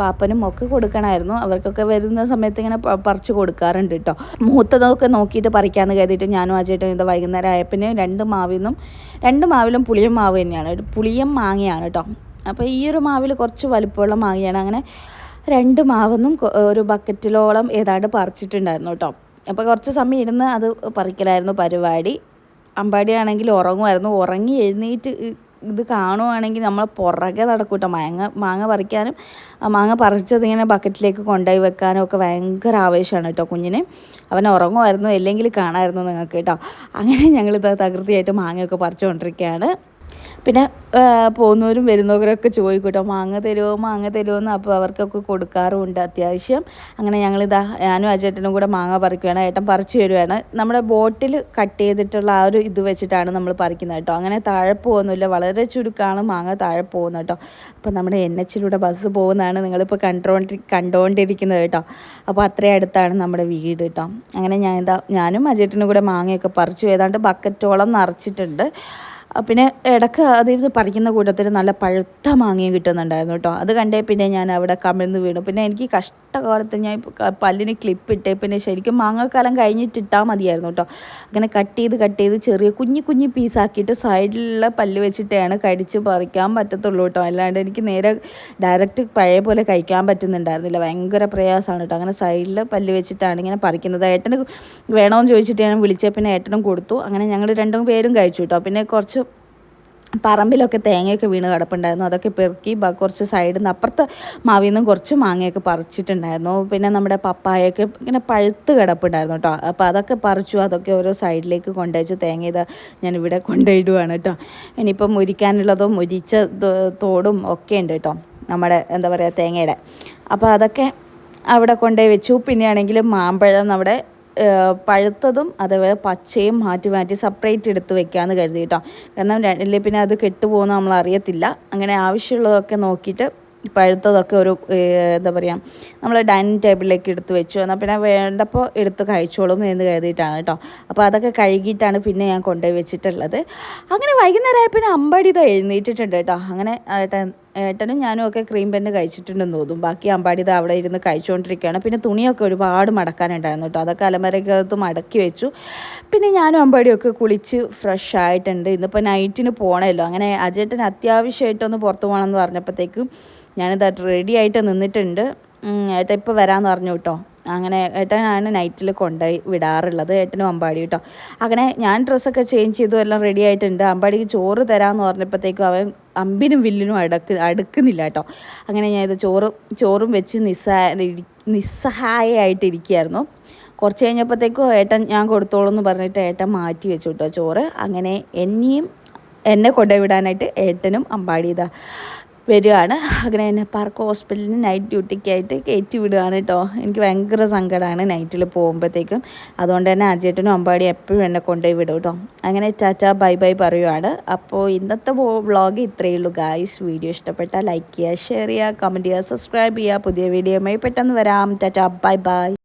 പാപ്പനും ഒക്കെ കൊടുക്കണമായിരുന്നു അവർക്കൊക്കെ വരുന്ന സമയത്ത് ഇങ്ങനെ പറിച്ചു കൊടുക്കാറുണ്ട് കേട്ടോ മൂത്തതൊക്കെ നോക്കിയിട്ട് പറിക്കാമെന്ന് കരുതിയിട്ട് ഞാനും ചേട്ടൻ ഇത് വൈകുന്നേരം ആയപ്പിന് രണ്ട് മാവിൽ നിന്നും രണ്ട് മാവിലും പുളിയും മാവ് തന്നെയാണ്. പുളിയും മാങ്ങയാണ് കേട്ടോ അപ്പോൾ ഈ ഒരു മാവിൽ കുറച്ച് വലുപ്പമുള്ള മാങ്ങയാണ്. അങ്ങനെ രണ്ട് മാവെന്നും ഒരു ബക്കറ്റിലോളം ഏതാണ്ട് പറിച്ചിട്ടുണ്ടായിരുന്നു കേട്ടോ. അപ്പോൾ കുറച്ച് സമയം ഇരുന്ന് അത് പറിക്കലായിരുന്നു പരിപാടി. അമ്പാടിയാണെങ്കിൽ ഉറങ്ങുമായിരുന്നു. ഉറങ്ങി എഴുന്നേറ്റ് ഇത് കാണുവാണെങ്കിൽ നമ്മൾ പുറകെ നടക്കൂട്ടോ മാങ്ങ മാങ്ങ പറിക്കാനും മാങ്ങ പറിച്ചത് ഇങ്ങനെ ബക്കറ്റിലേക്ക് കൊണ്ടുപോയി വെക്കാനും ഒക്കെ ഭയങ്കര ആവേശമാണ് കേട്ടോ കുഞ്ഞിന്. അവൻ ഉറങ്ങുമായിരുന്നു അല്ലെങ്കിൽ കാണാമായിരുന്നു നിങ്ങൾക്ക് കേട്ടോ. അങ്ങനെ ഞങ്ങളിത് തകൃതിയായിട്ട് മാങ്ങയൊക്കെ പറിച്ചുകൊണ്ടിരിക്കുകയാണ്. പിന്നെ പോകുന്നവരും വരുന്നവരൊക്കെ ചോദിക്കൂട്ടോ മാങ്ങ തരുമോ മാങ്ങ തരുമോ എന്ന് അപ്പോൾ അവർക്കൊക്കെ കൊടുക്കാറുമുണ്ട് അത്യാവശ്യം. അങ്ങനെ ഞങ്ങളിതാ ഞാനും അജേട്ടനും കൂടെ മാങ്ങ പറിക്കുകയാണ് ഏട്ടൻ പറിച്ചു തരുവാണ്. നമ്മുടെ ബോട്ടിൽ കട്ട് ചെയ്തിട്ടുള്ള ആ ഒരു ഇത് വെച്ചിട്ടാണ് നമ്മൾ പറിക്കുന്നത് കേട്ടോ. അങ്ങനെ താഴെ പോകുന്നില്ല വളരെ ചുരുക്കമാണ് മാങ്ങ താഴെ പോകുന്നത് കേട്ടോ. അപ്പോൾ നമ്മുടെ എൻ എച്ചിലൂടെ ബസ് പോകുന്നതാണ് നിങ്ങളിപ്പോൾ കണ്ടോണ്ടി കണ്ടുകൊണ്ടിരിക്കുന്നത് കേട്ടോ. അപ്പോൾ അത്രയും അടുത്താണ് നമ്മുടെ വീട് കേട്ടോ. അങ്ങനെ ഞാൻ എന്താ ഞാനും അജേട്ടനും കൂടെ മാങ്ങയൊക്കെ പറിച്ചു ഏതാണ്ട് ബക്കറ്റോളം നിറച്ചിട്ടുണ്ട്. പിന്നെ ഇടയ്ക്ക് അതിൽ നിന്ന് പറിക്കുന്ന കൂട്ടത്തിൽ നല്ല പഴുത്ത മാങ്ങയും കിട്ടുന്നുണ്ടായിരുന്നു കേട്ടോ. അത് കണ്ടേ പിന്നെ ഞാൻ അവിടെ കമിഴ്ന്ന് വീണു. പിന്നെ എനിക്ക് കഷ്ടകാലത്ത് ഞാൻ കാലത്ത് ഞാൻ പല്ലിന് ക്ലിപ്പ് ഇട്ടേ പിന്നെ ശരിക്കും മാങ്ങക്കാലം കഴിഞ്ഞിട്ട് ഇട്ടാൽ മതിയായിരുന്നു കേട്ടോ അങ്ങനെ കട്ട് ചെയ്ത് കട്ട് ചെയ്ത് ചെറിയ കുഞ്ഞു കുഞ്ഞു പീസാക്കിയിട്ട് സൈഡിലുള്ള പല്ല് വെച്ചിട്ടാണ് കടിച്ച് പറിക്കാൻ പറ്റത്തുള്ളൂ കേട്ടോ അല്ലാണ്ട് എനിക്ക് നേരെ ഡയറക്റ്റ് പഴയ പോലെ കഴിക്കാൻ പറ്റുന്നുണ്ടായിരുന്നില്ല. ഭയങ്കര പ്രയാസമാണ് കേട്ടോ അങ്ങനെ സൈഡിൽ പല്ല് വെച്ചിട്ടാണ് ഇങ്ങനെ പറിക്കുന്നത്. ഏട്ടന് വേണമെന്ന് ചോദിച്ചിട്ട് ഞാൻ വിളിച്ച പിന്നെ ഏട്ടനും കൊടുത്തു. അങ്ങനെ ഞങ്ങൾ രണ്ടും പേരും കഴിച്ചു കേട്ടോ പിന്നെ കുറച്ച് പറമ്പിലൊക്കെ തേങ്ങയൊക്കെ വീണ് കിടപ്പുണ്ടായിരുന്നു. അതൊക്കെ പെറുക്കി കുറച്ച് സൈഡിൽ നിന്ന് അപ്പുറത്ത് മാവിൽ നിന്നും കുറച്ച് മാങ്ങയൊക്കെ പറിച്ചിട്ടുണ്ടായിരുന്നു. പിന്നെ നമ്മുടെ പപ്പായൊക്കെ ഇങ്ങനെ പഴുത്ത് കിടപ്പുണ്ടായിരുന്നു കേട്ടോ അപ്പോൾ അതൊക്കെ പറിച്ചു അതൊക്കെ ഓരോ സൈഡിലേക്ക് കൊണ്ടുവച്ചു തേങ്ങ ഇതാ ഇവിടെ കൊണ്ടുപോയിടുവാണ് കേട്ടോ ഇനിയിപ്പം മുരിക്കാനുള്ളതും മുരിച്ച തോടും ഒക്കെ ഉണ്ട് കേട്ടോ നമ്മുടെ എന്താ പറയുക തേങ്ങയുടെ. അപ്പോൾ അതൊക്കെ അവിടെ കൊണ്ടുപോയി വെച്ചു. പിന്നെയാണെങ്കിൽ മാമ്പഴം നമ്മുടെ പഴുത്തതും അതേപോലെ പച്ചയും മാറ്റി മാറ്റി സെപ്പറേറ്റ് എടുത്ത് വെക്കാമെന്ന് കരുതി കേട്ടോ. കാരണം പിന്നെ അത് കെട്ടുപോകുന്ന നമ്മൾ അറിയത്തില്ല അങ്ങനെ ആവശ്യമുള്ളതൊക്കെ നോക്കിയിട്ട് പഴുത്തതൊക്കെ ഒരു എന്താ പറയുക നമ്മൾ ഡൈനിങ് ടേബിളിലേക്ക് എടുത്ത് വെച്ചു. എന്നാൽ പിന്നെ വേണ്ടപ്പോൾ എടുത്ത് കഴിച്ചോളും എന്ന് കരുതിയിട്ടാണ് കേട്ടോ. അപ്പോൾ അതൊക്കെ കഴുകിയിട്ടാണ് പിന്നെ ഞാൻ കൊണ്ടുപോയി വെച്ചിട്ടുള്ളത്. അങ്ങനെ വൈകുന്നേരം ആയപ്പോൾ അമ്പാടി ഇതാ എഴുന്നേറ്റിട്ടുണ്ട് കേട്ടോ. അങ്ങനെ ഏട്ടൻ ഏട്ടനും ഞാനും ഒക്കെ ക്രീം പെന്ന് കഴിച്ചിട്ടുണ്ടെന്ന് തോന്നും. ബാക്കി അമ്പാടി ഇത് അവിടെ ഇരുന്ന് കഴിച്ചുകൊണ്ടിരിക്കുകയാണ് പിന്നെ തുണിയൊക്കെ ഒരുപാട് മടക്കാനുണ്ടായിരുന്നു കേട്ടോ. അതൊക്കെ അലമരക്കകത്ത് മടക്കി വെച്ചു. പിന്നെ ഞാനും അമ്പാടിയൊക്കെ കുളിച്ച് ഫ്രഷ് ആയിട്ടുണ്ട്. ഇന്നിപ്പോൾ നൈറ്റിന് പോകണമല്ലോ അങ്ങനെ അജേട്ടൻ അത്യാവശ്യമായിട്ടൊന്ന് പുറത്ത് പോകണമെന്ന് പറഞ്ഞപ്പോഴത്തേക്കും ഞാനിത് റെഡി ആയിട്ട് നിന്നിട്ടുണ്ട്. ഏട്ട ഇപ്പോൾ വരാമെന്ന് പറഞ്ഞു കേട്ടോ അങ്ങനെ ഏട്ടനാണ് നൈറ്റിൽ കൊണ്ടുപോയി വിടാറുള്ളത്. ഏട്ടനും അമ്പാടി കേട്ടോ അങ്ങനെ ഞാൻ ഡ്രസ്സൊക്കെ ചേഞ്ച് ചെയ്തു എല്ലാം റെഡി ആയിട്ടുണ്ട്. അമ്പാടിക്ക് ചോറ് തരാമെന്ന് പറഞ്ഞപ്പോഴത്തേക്കും അവൻ അമ്പിനും വില്ലിനും അടക്ക് അടുക്കുന്നില്ല കേട്ടോ അങ്ങനെ ഞാൻ ഇത് ചോറ് ചോറും വെച്ച് നിസ്സഹായ നിസ്സഹായമായിട്ടിരിക്കുകയായിരുന്നു കുറച്ച് കഴിഞ്ഞപ്പോഴത്തേക്കും ഏട്ടൻ ഞാൻ കൊടുത്തോളൂ എന്ന് പറഞ്ഞിട്ട് ഏട്ടൻ മാറ്റി വെച്ചു കേട്ടോ ചോറ്. അങ്ങനെ എന്നെയും എന്നെ കൊണ്ടുപോയി വിടാനായിട്ട് ഏട്ടനും അമ്പാടി ഇതാ വരികയാണ് അങ്ങനെ എന്നെ പാർക്ക് ഹോസ്പിറ്റലിന് നൈറ്റ് ഡ്യൂട്ടിക്കായിട്ട് കയറ്റി വിടുകയാണ് കേട്ടോ. എനിക്ക് ഭയങ്കര സങ്കടമാണ് നൈറ്റിൽ പോകുമ്പോഴത്തേക്കും അതുകൊണ്ട് തന്നെ അജേട്ടനും അമ്പാടി എപ്പോഴും എന്നെ കൊണ്ടുപോയി വിടും കേട്ടോ. അങ്ങനെ ചാച്ച ബൈ ബൈ പറയുവാണ്. അപ്പോൾ ഇന്നത്തെ വ്ളോഗ് ഇത്രയേ ഉള്ളൂ ഗായ്സ് വീഡിയോ ഇഷ്ടപ്പെട്ടാൽ ലൈക്ക് ചെയ്യുക ഷെയർ ചെയ്യുക കമന്റ് ചെയ്യുക സബ്സ്ക്രൈബ് ചെയ്യുക. പുതിയ വീഡിയോയുമായി പെട്ടെന്ന് വരാം. ചാച്ച ബൈ ബൈ.